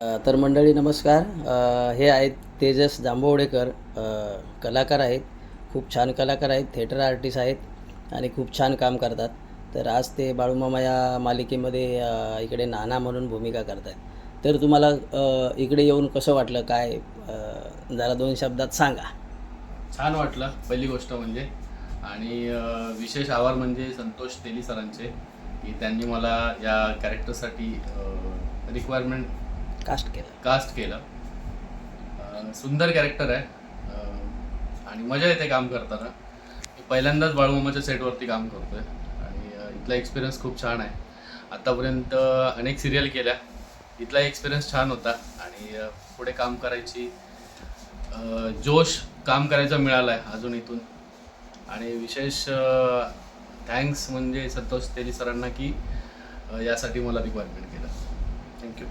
तर मंडळी नमस्कार. हे आहेत तेजस जांभवडेकर. कलाकार आहेत. खूप छान कलाकार आहेत. थिएटर आर्टिस्ट आहेत आणि खूप छान काम करतात. तर आज ते बाळूमामा या मालिकेमध्ये इकडे नाना म्हणून भूमिका करत आहेत तर तुम्हाला इकडे येऊन कसं वाटलं? काय जरा दोन शब्दात सांगा. छान वाटलं. पहिली गोष्ट म्हणजे आणि विशेष आभार म्हणजे संतोष तेली सरांचे की त्यांनी मला या कॅरेक्टरसाठी रिक्वायरमेंट कास्ट केलं. कास्ट केलं. अं, सुंदर कॅरेक्टर आहे. अं, आणि मजा येते काम करताना. मी पहिल्यांदाच बाळूमामाच्या सेटवरती काम करतोय. आणि अं, इथला एक्सपिरियन्स खूप छान आहे. आतापर्यंत अनेक सिरियल केल्या. इथला एक्सपिरियन्स छान होता. आणि अं, पुढे काम करायची अं, जोश काम करायचा मिळाला आहे अजून इथून. आणि विशेष थँक्स म्हणजे संतोष तेली सरांना की अं, यासाठी मला रिक्वायरमेंट केलं. थँक्यू